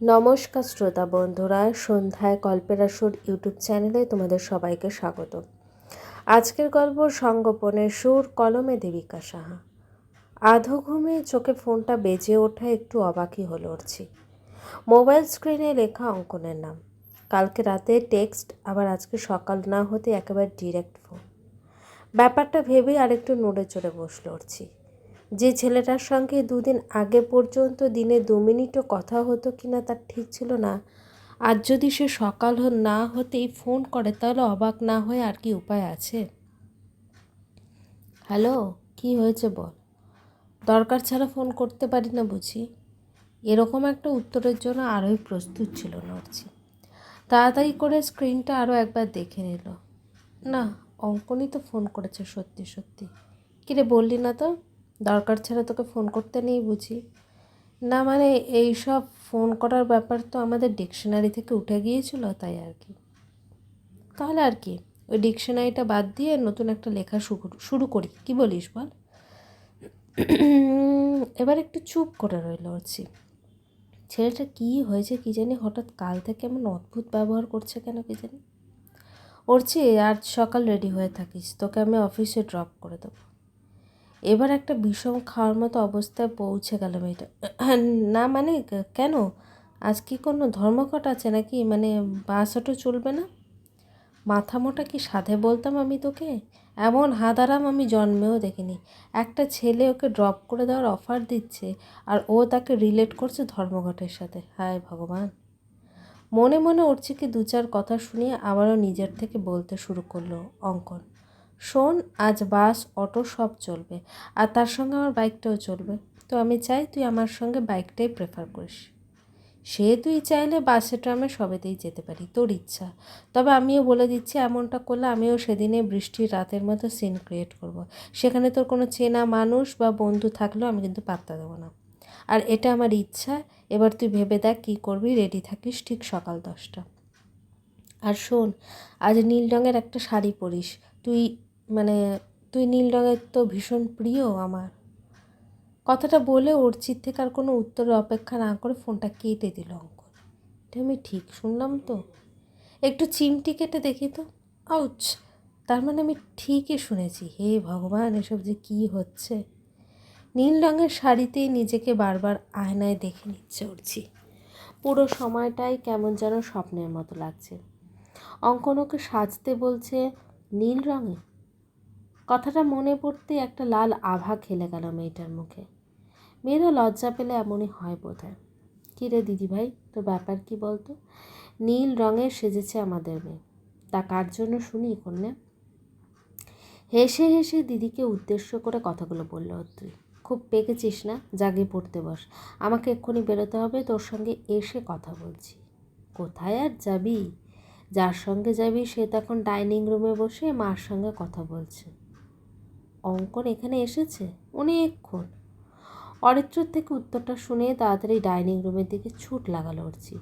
নমস্কার শ্রোতা বন্ধুরা, সন্ধ্যায় গল্পের আসর ইউটিউব চ্যানেলে তোমাদের সবাইকে স্বাগত। আজকের গল্প সঙ্গোপনের সুর কলমে দেবিকা সাহা। আধো ঘুমে চোখে ফোনটা বেজে ওঠা একটু অবাকই হলো উঠছি মোবাইল স্ক্রিনে লেখা অঙ্কনের নাম। কালকে রাতে টেক্সট, আবার আজকে সকাল না হতে একেবারে ডিরেক্ট ফোন। ব্যাপারটা ভেবেই আরেকটু নড়ে চড়ে বসল উঠছি যে ছেলেটার সঙ্গে দুদিন আগে পর্যন্ত দিনে দু মিনিটও কথা হতো কিনা তার ঠিক ছিল না। আজ যদি সে সকাল না হতেই ফোন করে, তাহলে অবাক না হয়ে আর কি উপায় আছে? হ্যালো, কি হয়েছে বল? দরকার ছাড়া ফোন করতে পারি না বুঝি? এরকম একটা উত্তরের জন্য আরোই প্রস্তুত ছিল নড়ছি তাড়াতাড়ি করে স্ক্রিনটা আরও একবার দেখে নিল। না, অঙ্কনই তো ফোন করেছে সত্যি সত্যি। কিরে, বললি না তো? দরকার ছাড়া তোকে ফোন করতে নেই বুঝি। না মানে এই সব ফোন করার ব্যাপার তো আমাদের ডিকশনারি থেকে উঠে গিয়েছিল, তাই আর কি। তাহলে আর কি, ওই ডিকশনারিটা বাদ দিয়ে নতুন একটা লেখা শুরু করি কি বলিস বল? এবার একটু চুপ করে রইল হচ্ছি ছেলেটা কী হয়েছে কী জানি, হঠাৎ কাল থেকে এমন অদ্ভুত ব্যবহার করছে কেন কি জানি। ওরছি আজ সকাল রেডি হয়ে থাকিস, তোকে আমি অফিসে ড্রপ করে দেবো। এবার একটা বিষম খাওয়ার মতো অবস্থায় পৌঁছে গেল মেয়েটা। না মানে কেন? আজ কি কোনো ধর্মঘট আছে নাকি? মানে বাস অটো চলবে না? মাথা মোটা কি সাধে বলতাম আমি তোকে? এমন হাদারাম আমি জন্মেও দেখিনি। একটা ছেলে ওকে ড্রপ করে দেওয়ার অফার দিচ্ছে আর ও তাকে রিলেট করছে ধর্মঘটের সাথে। হায় ভগবান। মনে মনে কি দু চার কথা শুনিয়ে আবারও নিজের থেকে বলতে শুরু করল অঙ্কন। শোন, আজ বাস, অটো সব চলবে। আর তার সঙ্গে আমার বাইকটাও চলবে। তো আমি চাই তুই আমার সঙ্গে বাইকটাই প্রেফার করিস। সে তুই চাইলে বাসে ট্রামে সবেতেই যেতে পারি, তোর ইচ্ছা। তবে আমিও বলে দিচ্ছি, এমনটা করলে আমিও সেদিনে বৃষ্টির রাতের মতো সিন ক্রিয়েট করব। সেখানে তোর কোনো চেনা মানুষ বা বন্ধু থাকলেও আমি কিন্তু পাত্তা দেবো না। আর এটা আমার ইচ্ছা, এবার তুই ভেবে দেখ কী করবি রেডি থাকিস ঠিক সকাল দশটা। আর শোন, আজ নীল রঙের একটা শাড়ি পরিস। তুই মানে তুই নীল রঙের তো ভীষণ প্রিয় আমার। কথাটা বলে অর্চিত থেকে আর কোনো উত্তরের অপেক্ষা না করে ফোনটা কেটে দিল অঙ্কন। এটা আমি ঠিক শুনলাম তো। একটু চিমটি কেটে দেখি তো। আউচ, তার মানে আমি ঠিকই শুনেছি। হে ভগবান, এসব যে কী হচ্ছে? নীল রঙের শাড়িতেই নিজেকে বারবার আয়নায় দেখে নিচ্ছে উঠছি পুরো সময়টাই কেমন যেন স্বপ্নের মতো লাগছে। অঙ্কন ওকে সাজতে বলছে, নীল রঙে? কথাটা মনে পড়তে একটা লাল আভা খেলে গেল মেয়েটার মুখে। মেয়েরা লজ্জা পেলে এমনই হয় বোধ হয় কী রে দিদিভাই তো ব্যাপার কি বলতো? নীল রঙের সেজেছে আমাদের মেয়ে। তা কার জন্য শুনি কন্যা? হেসে হেসে দিদিকে উদ্দেশ্য করে কথাগুলো বলল তুই খুব পেকেছিস না? জাগে পড়তে বস। আমাকে এক্ষুনি বেরোতে হবে, তোর সঙ্গে এসে কথা বলছি। কোথায় আর যাবি? যার সঙ্গে যাবি সে তখন ডাইনিং রুমে বসে মার সঙ্গে কথা বলছে। অঙ্কন এখানে এসেছে অনেকক্ষণ। অরিত্রর থেকে উত্তরটা শুনে তাড়াতাড়ি ডাইনিং রুমের দিকে ছুট লাগালো উঠছি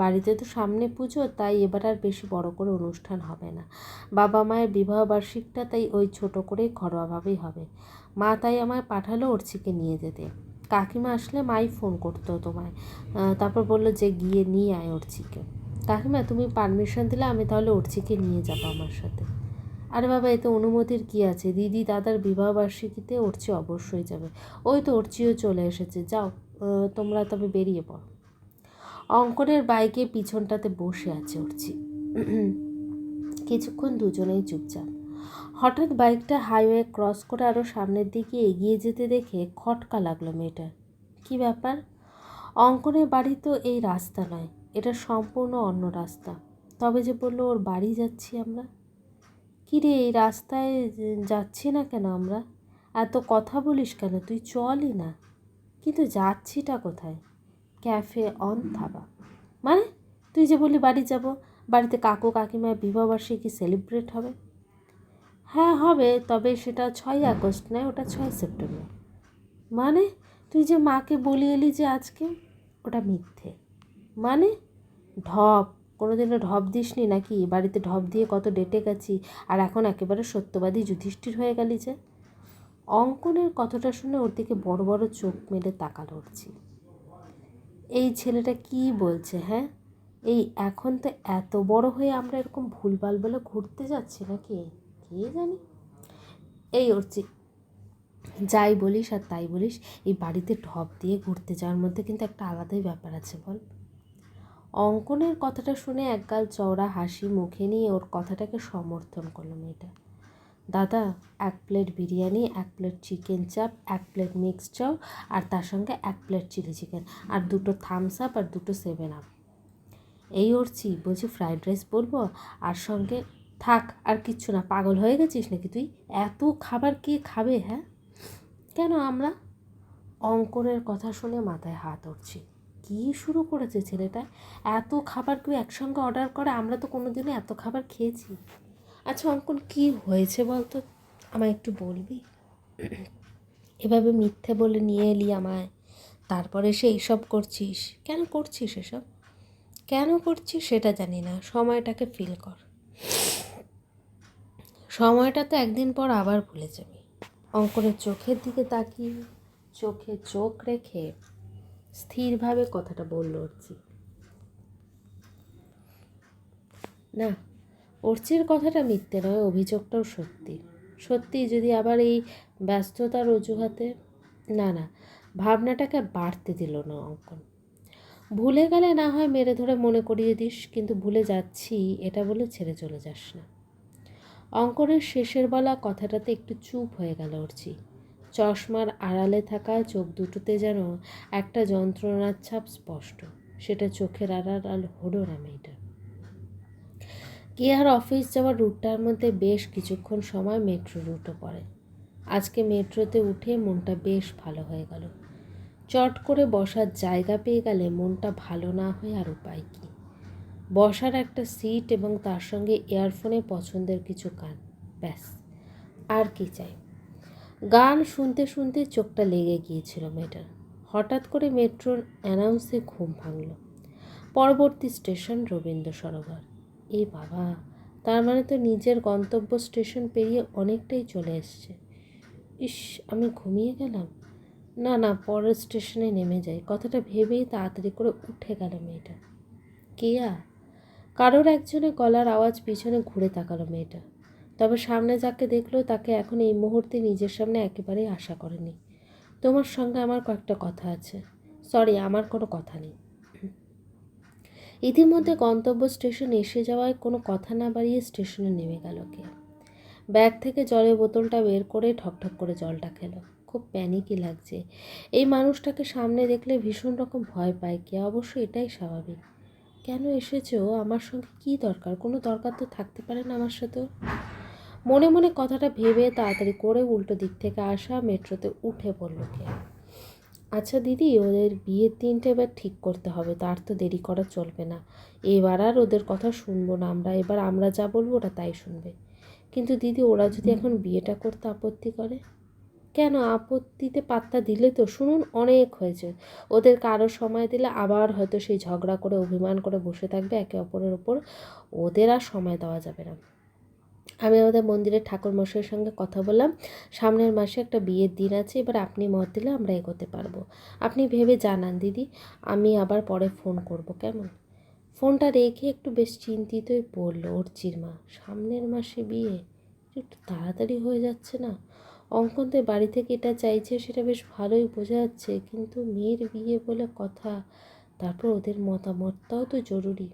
বাড়িতে তো সামনে পুজো, তাই এবার আর বেশি বড় করে অনুষ্ঠান হবে না। বাবা মায়ের বিবাহ বার্ষিকটা তাই ওই ছোট করেই ঘরোয়াভাবেই হবে। মা তাই আমায় পাঠালো অর্চিকে নিয়ে যেতে। কাকিমা আসলে মাই ফোন করতো তোমায়। তারপর বলল যে গিয়ে নিয়ে আয় অর্চিকে কাকিমা, তুমি পারমিশন দিলে আমি তাহলে অর্চিকে নিয়ে যাব আমার সাথে। আরে বাবা, এতে অনুমতির কি আছে? দিদি দাদার বিবাহবার্ষিকীতে ওরচি অবশ্যই যাবে। ওই তো ওরচিও চলে এসেছে। যাও তোমরা তবে বেরিয়ে পড়ো। অঙ্কনের বাইকে পিছনটাতে বসে আছে উঠছি কিছুক্ষণ দুজনেই চুপচাপ। হঠাৎ বাইকটা হাইওয়ে ক্রস করে আরও সামনের দিকে এগিয়ে যেতে দেখে খটকা লাগল মেয়েটার। কি ব্যাপার? অঙ্কনের বাড়ি তো এই রাস্তা নয়, এটা সম্পূর্ণ অন্য রাস্তা। তবে যে বলল, ওর বাড়ি যাচ্ছি আমরা? কিরে, এই রাস্তায় যাচ্ছি না কেন আমরা? এত কথা বলিস কেন? তুই চলই না। কিন্তু যাচ্ছিটা কোথায়? ক্যাফে অন থাবা। মানে? তুই যে বলি বাড়ি যাব, বাড়িতে কাকু কাকিমার বিবাহবার্ষিকী সেলিব্রেট হবে? হ্যাঁ হবে, তবে সেটা ছয় আগস্ট নয়, ওটা ছয় সেপ্টেম্বর। মানে? তুই যে মাকে বলি এলি যে আজকে, ওটা মিথ্যে। মানে? ঢপ। কোনোদিনও ঢপ দিসনি নাকি? বাড়িতে ঢপ দিয়ে কত ডেটে গেছি, আর এখন একেবারে সত্যবাদী যুধিষ্ঠির হয়ে গেলি যে? অঙ্কনের কথাটা শুনে ওর দিকে বড় বড় চোখ মেলে তাকাল উঠছি এই ছেলেটা কি বলছে হ্যাঁ? এই এখন তো এত বড় হয়ে আমরা এরকম ভুলভাল বলে ঘুরতে যাচ্ছি নাকি? কে জানি? এই উঠছি যাই বলিস আর তাই বলিস, এই বাড়িতে ঢপ দিয়ে ঘুরতে যাওয়ার মধ্যে কিন্তু একটা আলাদাই ব্যাপার আছে বল। অঙ্কনের কথাটা শুনে একগাল চওড়া হাসি মুখে নিয়ে ওর কথাটাকে সমর্থন করল মেয়েটা। দাদা, এক প্লেট বিরিয়ানি, এক প্লেট চিকেন চাপ, এক প্লেট মিক্সড চাও, আর তার সঙ্গে এক প্লেট চিলি চিকেন, আর দুটো থামস আপ, আর দুটো সেভেন আপ। এই ওরছি, বলছি ফ্রাইড রাইস বলব, আর সঙ্গে থাক, আর কিচ্ছু না, পাগল হয়ে গেছিস নাকি তুই? এত খাবার কে খাবে হ্যাঁ? কেন আমরা? অঙ্কনের কথা শুনে মাথায় হাত উঠছি কী শুরু করেছে ছেলেটা। এত খাবার কেউ একসঙ্গে অর্ডার করে, আমরা তো কোনো দিনও এত খাবার খেয়েছি। আচ্ছা অঙ্কন, কি হয়েছে বলতো? আমায় একটু বলবি? এভাবে মিথ্যে বলে নিয়ে এলি আমায়। তারপরে সে এইসব করছিস? কেন করছিস এসব? কেন করছিস সেটা জানি না। সময়টাকে ফিল কর। সময়টা তো একদিন পর আবার ভুলে যাবি। অঙ্কনের চোখের দিকে তাকিয়ে, চোখে চোখ রেখে স্থিরভাবে কথাটা বলল অর্চি। না, অর্চির কথাটা মিথ্যে নয়, অভিযোগটাও সত্যি। সত্যি, যদি আবার এই ব্যস্ততার অজুহাতে না না, ভাবনাটাকে বাড়তে দিল না অঙ্কন। ভুলে গেলে না হয় মেরে ধরে মনে করিয়ে দিস, কিন্তু ভুলে যাচ্ছি, এটা বলে ছেড়ে চলে যাস না। অঙ্কনের শেষের বলা কথাটাতে একটু চুপ হয়ে গেল অর্চি। চশমার আড়ালে থাকা চোখ দুটোতে যেন একটা যন্ত্রণার ছাপ স্পষ্ট। সেটা চোখের আড়াল হলো না মেয়েটার কেয়ার অফিস যাওয়ার রুটটার মধ্যে বেশ কিছুক্ষণ সময় মেট্রো রুটও পড়ে। আজকে মেট্রোতে উঠে মনটা বেশ ভালো হয়ে গেল। চট করে বসার জায়গা পেয়ে গেলে মনটা ভালো না হয়ে আর উপায় কী? বসার একটা সিট এবং তার সঙ্গে ইয়ারফোনে পছন্দের কিছু গান ব্যাস, আর কি চাই? গান শুনতে শুনতে চোখটা লেগে গিয়েছিল মেয়েটার। হঠাৎ করে মেট্রোর অ্যানাউন্সে ঘুম ভাঙল। পরবর্তী স্টেশন রবীন্দ্র সরোবর। এ বাবা, তার মানে তো নিজের গন্তব্য স্টেশন পেরিয়ে অনেকটাই চলে এসছে। ইস, আমি ঘুমিয়ে গেলাম? না না, পরের স্টেশনে নেমে যাই। কথাটা ভেবেই তাড়াতাড়ি করে উঠে গেল মেয়েটা। কেয়া? কারোর একজনের গলার আওয়াজ পিছনে ঘুরে তাকালো মেয়েটা। তবে সামনে যাকে দেখল, তাকে এখন এই মুহূর্তে নিজের সামনে একেবারেই আশা করেনি। তোমার সঙ্গে আমার কয়েকটা কথা আছে। সরি আমার কোনো কথা নেই। ইতিমধ্যে গন্তব্য স্টেশন এসে যাওয়ায় কোনো কথা না বাড়িয়ে স্টেশনে নেমে গেল কে। ব্যাগ থেকে জলের বোতলটা বের করে ঠকঠক করে জলটা খেলো। খুব প্যানিকই লাগছে। এই মানুষটাকে সামনে দেখলে ভীষণ রকম ভয় পায় কে। অবশ্য এটাই স্বাভাবিক। কেন এসেছ? আমার সঙ্গে কি দরকার? কোনো দরকার তো থাকতে পারে না আমার সাথেও। মনে মনে কথাটা ভেবে তাড়াতাড়ি করে উল্টো দিক থেকে আসা মেট্রোতে উঠে পড়ল কে আচ্ছা দিদি, ওদের বিয়ের দিনটা এবার ঠিক করতে হবে, তার তো দেরি করা চলবে না। এবার আর ওদের কথা শুনব না আমরা, এবার আমরা যা বলব ওরা তাই শুনবে। কিন্তু দিদি, ওরা যদি এখন বিয়েটা করতে আপত্তি করে? কেন আপত্তিতে পাত্তা দিলে তো? শুনুন, অনেক হয়েছে। ওদের কারও সময় দিলে আবার হয়তো সেই ঝগড়া করে, অভিমান করে বসে থাকবে একে অপরের ওপর। ওদের আর সময় দেওয়া যাবে না। আমি আমাদের মন্দিরের ঠাকুর মশাইয়ের সঙ্গে কথা বললাম। সামনের মাসে একটা বিয়ের দিন আছে, এবার আপনি মত দিলে আমরা এগোতে পারব। আপনি ভেবে জানান দিদি, আমি আবার পরে ফোন করব, কেমন? ফোনটা রেখে একটু বেশ চিন্তিতই পড়ল অর্চির মা সামনের মাসে বিয়ে? একটু তাড়াতাড়ি হয়ে যাচ্ছে না। অঙ্কনদের বাড়ি থেকে এটা চাইছে, সেটা বেশ ভালোই বোঝা যাচ্ছে, কিন্তু মেয়ের বিয়ে বলে কথা, তারপর ওদের মতামতটাও তো জরুরি।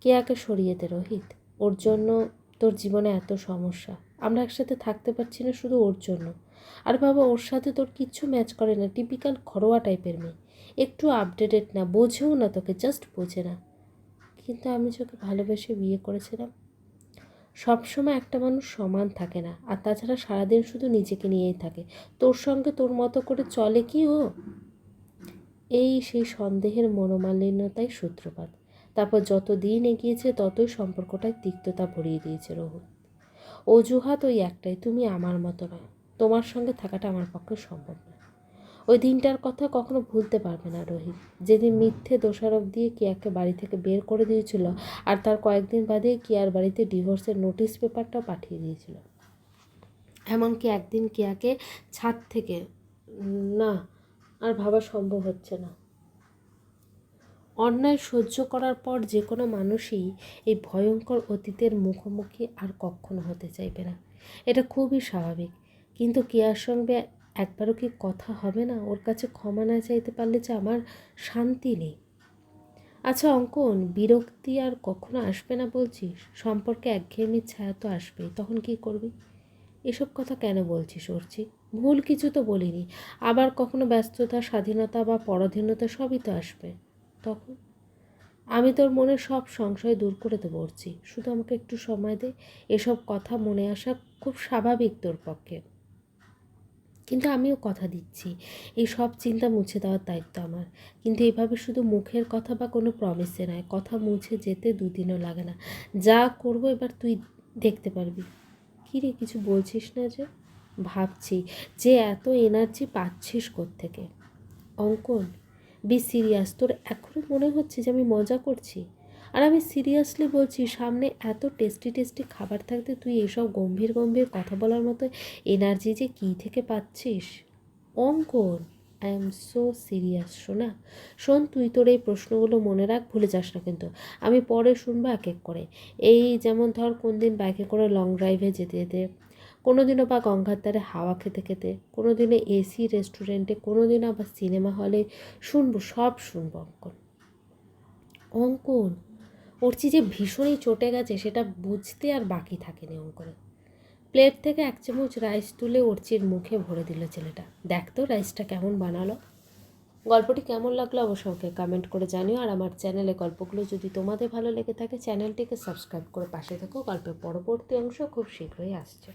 কেয়াকে সরিয়ে দে রোহিত? ওর জন্য তোর জীবনে এত সমস্যা। আমরা একসাথে থাকতে পারছি না শুধু ওর জন্য। আর বাবা, ওর সাথে তোর কিচ্ছু ম্যাচ করে না টিপিক্যাল ঘরোয়া টাইপের মেয়ে। একটু আপডেটেড না, বোঝেও না তোকে জাস্ট বোঝে না। কিন্তু আমি তোকে ভালোবেসে বিয়ে করেছিলাম, সবসময় একটা মানুষ সমান থাকে না। আর তাছাড়া সারাদিন শুধু নিজেকে নিয়েই থাকে। তোর সঙ্গে তোর মতো করে চলে কি ও? এই সেই সন্দেহের মনোমালিন্যতাই সূত্রপাত। তারপর যত দিন এগিয়েছে, ততই সম্পর্কটায় তিক্ততা ভরিয়ে দিয়েছে রোহিত অজুহাত ওই একটাই, তুমি আমার মতো নয় তোমার সঙ্গে থাকাটা আমার পক্ষে সম্ভব না। ওই দিনটার কথা কখনো ভুলতে পারবে না রোহিত। যেদিন মিথ্যে দোষারোপ দিয়ে কিয়াকে বাড়ি থেকে বের করে দিয়েছিল, আর তার কয়েকদিন বাদে কিয়ার বাড়িতে ডিভোর্সের নোটিশ পেপারটাও পাঠিয়ে দিয়েছিল। এমনকি একদিন কিয়াকে ছাদ থেকে না, আর ভাবা সম্ভব হচ্ছে না। অন্যায় সহ্য করার পর যে কোনো মানুষই এই ভয়ঙ্কর অতীতের মুখোমুখি আর কখনো হতে চাইবে না। এটা খুবই স্বাভাবিক। কিন্তু কেয়ার সঙ্গে একবারও কি কথা হবে না? ওর কাছে ক্ষমা না চাইতে পারলে যে আমার শান্তি নেই। আচ্ছা অঙ্কন, বিরক্তি আর কখনো আসবে না বলছিস? সম্পর্কে একঘেয়েমির ছায়া তো আসবেই। তখন কি করবি? এসব কথা কেন বলছিস অর্চি? ভুল কিছু তো বলিনি। আবার কখনো ব্যস্ততা, স্বাধীনতা বা পরাধীনতা সবই তো আসবে। তখন? আমি তোর মনে সব সংশয় দূর করে দেবো, অর্চি। শুধু আমাকে একটু সময় দে, এসব কথা মনে আসা খুব স্বাভাবিক তোর পক্ষে। কিন্তু আমিও কথা দিচ্ছি। এই সব চিন্তা মুছে দেওয়ার দায়িত্ব আমার। কিন্তু এভাবে শুধু মুখের কথা বা কোনো প্রমিসে নয় কথা মুছে যেতে দুদিনও লাগে না। যা করব এবার তুই দেখতে পারবি। কী রে, কিছু বলছিস না যে? ভাবছি যে এত এনার্জি পাচ্ছিস থেকে অঙ্কন বি সিরিয়াস তোর এখনও মনে হচ্ছে যে আমি মজা করছি? আর আমি সিরিয়াসলি বলছি, সামনে এত টেস্টি টেস্টি খাবার থাকতে তুই এসব গম্ভীর গম্ভীর কথা বলার মতো এনার্জি যে কী থেকে পাচ্ছিস? অঙ্কন আই এম সো সিরিয়াস শোনা শোন, তুই তোর এই প্রশ্নগুলো মনে রাখ, ভুলে যাস না কিন্তু। আমি পরে শুনব এক এক করে। এই যেমন ধর কোন দিন বাইকে করে লং ড্রাইভে যেতে যেতে কোনো দিনও বা গঙ্গার ধারে হাওয়া খেতে খেতে কোনো দিনে এসি রেস্টুরেন্টে কোনো দিন আবার সিনেমা হলে শুনব, সব শুনব অঙ্কন। অঙ্কন ওরচি যে ভীষণই চটে গেছে সেটা বুঝতে আর বাকি থাকেনি অঙ্কনে। প্লেট থেকে এক চামচ রাইস তুলে ওরচির মুখে ভরে দিল ছেলেটা। দেখ তো রাইসটা কেমন বানালো। গল্পটি কেমন লাগল অবশ্য ওকে কমেন্ট করে জানিও আর আমার চ্যানেলে গল্পগুলো যদি তোমাদের ভালো লেগে থাকে চ্যানেলটিকে সাবস্ক্রাইব করে পাশে থেকো গল্পের পরবর্তী অংশ খুব শীঘ্রই আসছে।